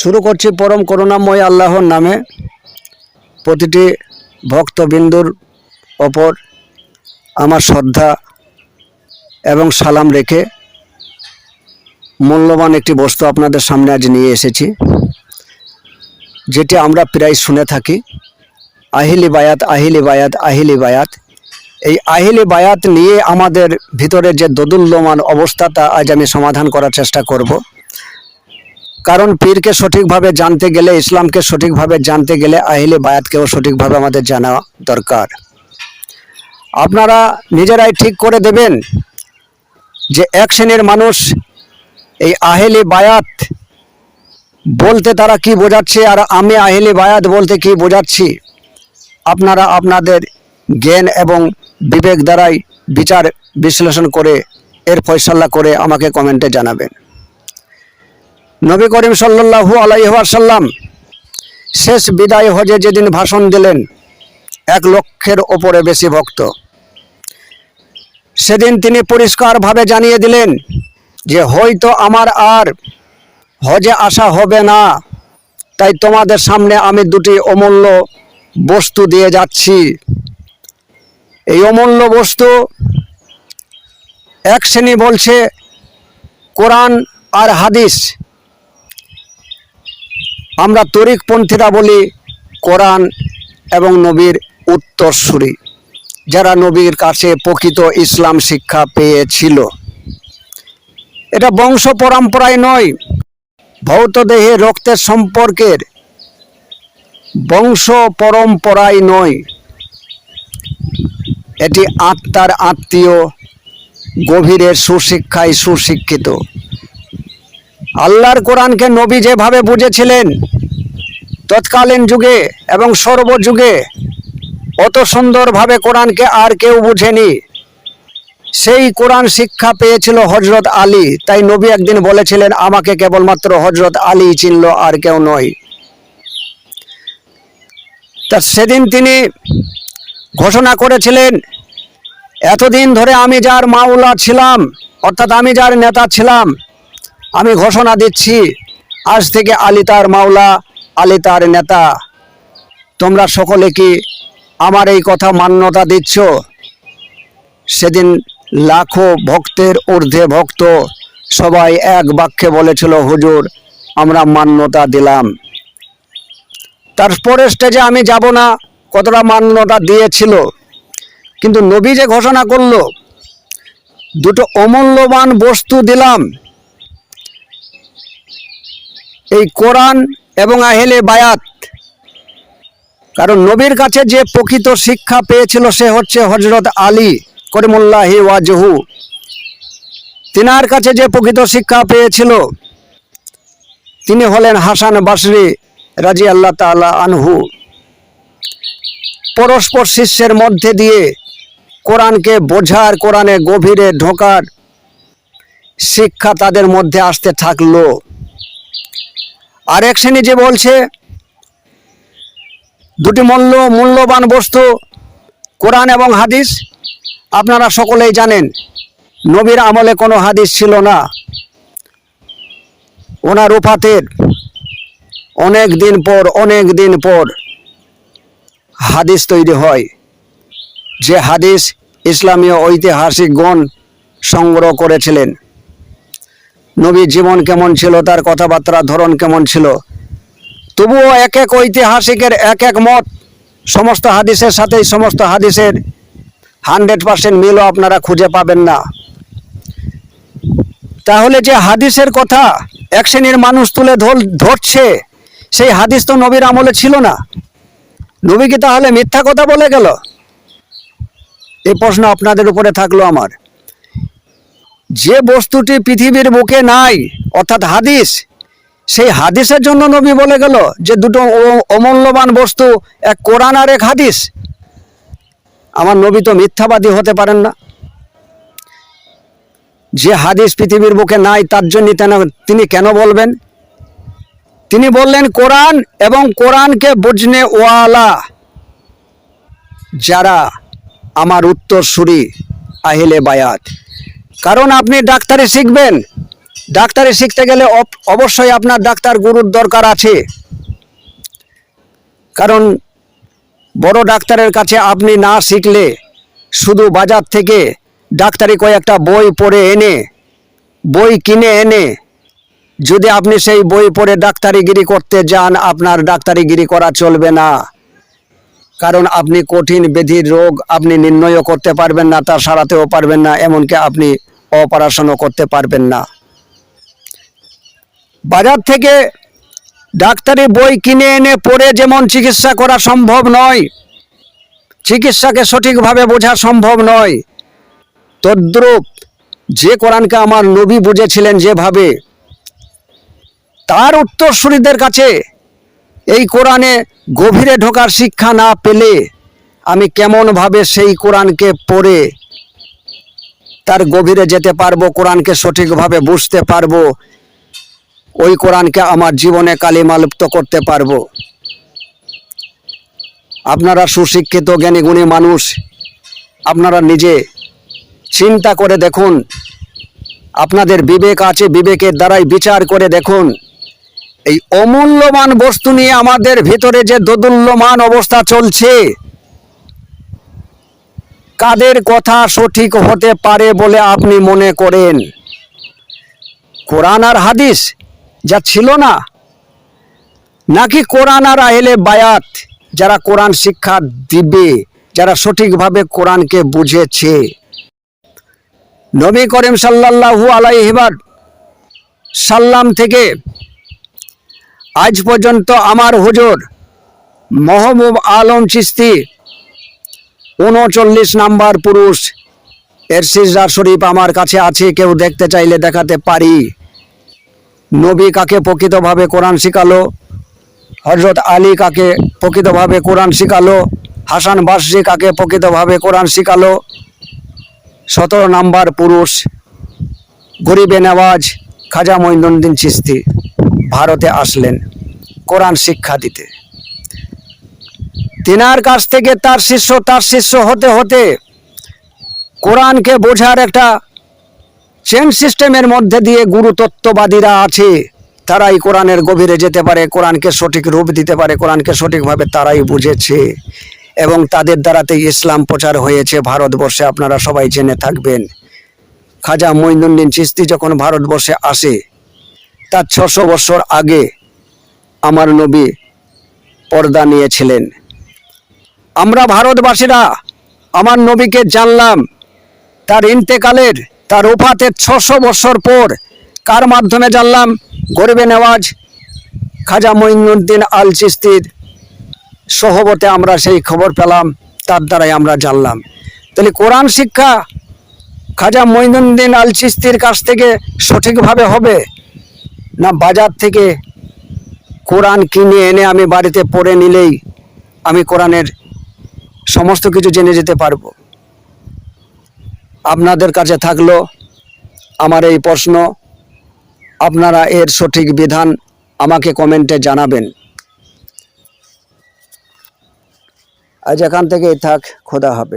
শুরু করছি পরম করুণাময় আল্লাহর নামে। প্রতিটি ভক্তবিন্দুর ওপর আমার শ্রদ্ধা এবং সালাম রেখে মূল্যবান একটি বস্তু আপনাদের সামনে আজ নিয়ে এসেছি, যেটি আমরা প্রায় শুনে থাকি। আহিলি বায়াত আহিলি বায়াত আহিলি বায়াত। এই আহিলি বায়াত নিয়ে আমাদের ভিতরে যে দোদুল্যমান অবস্থাটা আজ আমি সমাধান করার চেষ্টা করব। কারণ পীরকে সঠিকভাবে জানতে গেলে, ইসলামকে সঠিকভাবে জানতে গেলে আহিলে বায়াতকেও সঠিকভাবে আমাদের জানা দরকার। আপনারা নিজেরাই ঠিক করে দেবেন যে এক শ্রেণির মানুষ এই আহেলি বায়াত বলতে তারা কি বোঝাচ্ছে আর আমি আহেলি বায়াত বলতে কি বোঝাচ্ছি? আপনারা আপনাদের জ্ঞান এবং বিবেক দ্বারাই বিচার বিশ্লেষণ করে এর ফয়সাল্লা করে আমাকে কমেন্টে জানাবেন। নবী করিম সাল্লাল্লাহু আলাইসাল্লাম শেষ বিদায় হজে যেদিন ভাষণ দিলেন, এক লক্ষের ওপরে বেশি ভক্ত। সেদিন তিনি পরিষ্কারভাবে জানিয়ে দিলেন যে, হয়তো আমার আর হজে আসা হবে না। তাই তোমাদের সামনে আমি দুটি অমূল্য বস্তু দিয়ে যাচ্ছি। এই অমূল্য বস্তু এক শ্রেণি বলছে, কোরআন আর হাদিস। আমরা তরিকপন্থীরা বলি কোরআন এবং নবীর উত্তরসূরি, যারা নবীর কাছে প্রকৃত ইসলাম শিক্ষা পেয়েছিল। এটা বংশ পরম্পরায় নয়, ভৌত দেহে রক্তের সম্পর্কের বংশ পরম্পরায় নয়। এটি আত্মার আত্মীয় গভীরের সুশিক্ষায় সুশিক্ষিত। আল্লাহর কোরআনকে নবী যেভাবে বুঝেছিলেন তৎকালীন যুগে এবং সর্বযুগে, অত সুন্দরভাবে কোরআনকে আর কেউ বুঝেনি। সেই কোরআন শিক্ষা পেয়েছিল হজরত আলী, তাই নবী একদিন বলেছিলেন, আমাকে কেবলমাত্র হজরত আলী চিনল, আর কেউ নয়। তা সেদিন তিনি ঘোষণা করেছিলেন, এতদিন ধরে আমি যার মাওলা ছিলাম, অর্থাৎ আমি যার নেতা ছিলাম আমি ঘোষণা দিচ্ছি, আজ থেকে আলী তার মাওলা, আলী তার নেতা। তোমরা সকলে কি আমার এই কথা মান্যতা দিচ্ছ? সেদিন লাখো ভক্তের ঊর্ধ্বে ভক্ত সবাই এক বাক্যে বলেছিল, হুজুর, আমরা মান্যতা দিলাম। তারপরে স্টেজে আমি যাব না, কতটা মান্যতা দিয়েছিল। কিন্তু নবী যে ঘোষণা করল, দুটো অমূল্যবান বস্তু দিলাম এই কোরআন এবং আহেলে বায়াত। কারণ নবীর কাছে যে প্রকৃত শিক্ষা পেয়েছিল সে হচ্ছে হজরত আলী করিমুল্লাহি ওয়াজহু। তিনার কাছে যে প্রকৃত শিক্ষা পেয়েছিল, তিনি হলেন হাসান বাসরি রাজি আল্লাহ তালা আনহু। পরস্পর শিষ্যের মধ্যে দিয়ে কোরআনকে বোঝার, কোরআনে গভীরে ঢোকার শিক্ষা তাদের মধ্যে আসতে থাকল। আরেক শ্রেণি যে বলছে, দুটি মূল্য, মূল্যবান বস্তু, কোরআন এবং হাদিস, আপনারা সকলেই জানেন, নবীর আমলে কোনো হাদিস ছিল না। ওনার উপাতের অনেক দিন পর, অনেক দিন পর হাদিস তৈরি হয়। যে হাদিস ইসলামীয় ঐতিহাসিকগণ সংগ্রহ করেছিলেন। নবীর জীবন কেমন ছিল, তার কথাবার্তার ধরন কেমন ছিল? তবুও এক এক ঐতিহাসিকের এক এক মত, সমস্ত হাদিসের সাথেই সমস্ত হাদিসের হান্ড্রেড পার্সেন্ট মিলও আপনারা খুঁজে পাবেন না। তাহলে যে হাদিসের কথা এক শ্রেণির মানুষ তুলে ধর- ধরছে, সেই হাদিস তো নবীর আমলে ছিল না। নবী কি তাহলে মিথ্যা কথা বলে গেল? এই প্রশ্ন আপনাদের উপরে থাকল আমার। যে বস্তুটি পৃথিবীর বুকে নাই, অর্থাৎ হাদিস, সেই হাদিসের জন্য নবী বলে গেল যে দুটো অমূল্যবান বস্তু, এক কোরআন আর এক হাদিস। আমার নবী তো মিথ্যাবাদী হতে পারেন না। যে হাদিস পৃথিবীর বুকে নাই, তার জন্য তেন- কেন বলবেন? তিনি বললেন, কোরআন এবং কোরআনকে বুঝনে ওয়ালা। যারা আমার উত্তরসূরি আহিলে বায়াত কারণ আপনি ডাক্তারি শিখবেন। ডাক্তারি শিখতে গেলে অবশ্যই আপনার ডাক্তার গুরুর দরকার আছে। কারণ বড় ডাক্তারের কাছে আপনি না শিখলে শুধু বাজার থেকে ডাক্তারি কয়েকটা বই পড়ে এনে, বই কিনে এনে, যদি আপনি সেই বই পড়ে ডাক্তারিগিরি করতে যান, আপনার ডাক্তারিগিরি করা চলবে না। কারণ আপনি কঠিন ব্যাধির রোগ আপনি নির্ণয় করতে পারবেন না, তা সারাতেও পারবেন না, এমনকি আপনি অপারেশনও করতে পারবেন না। বাজার থেকে ডাক্তারি বই কিনে এনে পড়ে যেমন চিকিৎসা করা সম্ভব নয়, চিকিৎসাকে সঠিকভাবে বোঝা সম্ভব নয়, তদ্রুপ যে কোরআনকে আমার নবী বুঝেছিলেন যেভাবে, তার উত্তরসূরিদের কাছে এই কোরআনে গভীরে ঢোকার শিক্ষা না পেলে আমি কেমনভাবে সেই কোরআনকে পড়ে তার গভীরে যেতে পারব, কোরআনকে সঠিকভাবে বুঝতে পারব, ওই কোরআনকে আমার জীবনে কালিমালুপ্ত করতে পারব। আপনারা সুশিক্ষিত, জ্ঞানীগুণী মানুষ, আপনারা নিজে চিন্তা করে দেখুন, আপনাদের বিবেক আছে, বিবেকের দ্বারাই বিচার করে দেখুন। এই অমূল্যবান বস্তু নিয়ে আমাদের ভিতরে যে দোদুল্যমান অবস্থা চলছে, কাদের কথা সঠিক হতে পারে বলে আপনি মনে করেন? কোরআন আর হাদিস যা ছিল না, নাকি কোরআন আর আহলে বায়াত যারা কোরআন শিক্ষা দিবে, যারা সঠিকভাবে কোরআনকে বুঝেছে? নবী করিম সাল্লাল্লাহু আলাইহিবার সাল্লাম থেকে আজ পর্যন্ত আমার হুজুর মহবুব আলম চিস্তি উনচল্লিশ নাম্বার পুরুষ, এর সিজদার শরীফ আমার কাছে আছে, কেউ দেখতে চাইলে দেখাতে পারি। নবী কাকে প্রকৃতভাবে কোরআন শিখালো? হজরত আলী কাকে প্রকৃতভাবে কোরআন শিখালো? হাসান বাসরি কাকে প্রকৃতভাবে কোরআন শিখালো? সতেরো নাম্বার পুরুষ, গরিবে নেওয়াজ খাজা মঈনুদ্দিন চিস্তি ভারতে আসলেন কোরআন শিক্ষা দিতে। তিনার কাছ থেকে তার শিষ্য তার শিষ্য হতে হতে কোরআনকে বোঝার একটা চেন সিস্টেমের মধ্যে দিয়ে গুরুতত্ত্ববাদীরা আছে। তারাই কোরআনের গভীরে যেতে পারে, কোরআনকে সঠিক রূপ দিতে পারে, কোরআনকে সঠিকভাবে তারাই বুঝেছে এবং তাদের দ্বারাতেই ইসলাম প্রচার হয়েছে ভারতবর্ষে। আপনারা সবাই জেনে থাকবেন। খাজা মঈনুদ্দিন চিস্তি যখন ভারতবর্ষে আসে, তার ছশো বছর আগে আমার নবী পর্দা নিয়েছিলেন। আমরা ভারতবাসীরা আমার নবীকে জানলাম, তার ইন্তেকালের, তার ওফাতের ছশো বছর পর কার মাধ্যমে জানলাম? গরিবে নেওয়াজ, খাজা মঈনুদ্দিন আল চিস্তির সহবতে আমরা সেই খবর পেলাম, তার দ্বারাই আমরা জানলাম। তাহলে কোরআন শিক্ষা খাজা মঈনুদ্দিন আল চিস্তির কাছ থেকে সঠিকভাবে হবে? না বাজার থেকে কোরআন কিনে এনে আমি বাড়িতে পড়ে নিলেই আমি কোরআনের সমস্ত কিছু জেনে যেতে পারব? আপনাদের কাছে থাকল আমার এই প্রশ্ন। আপনারা এর সঠিক বিধান আমাকে কমেন্টে জানাবেন। আজ এখান থেকেই থাক, খোদা হবে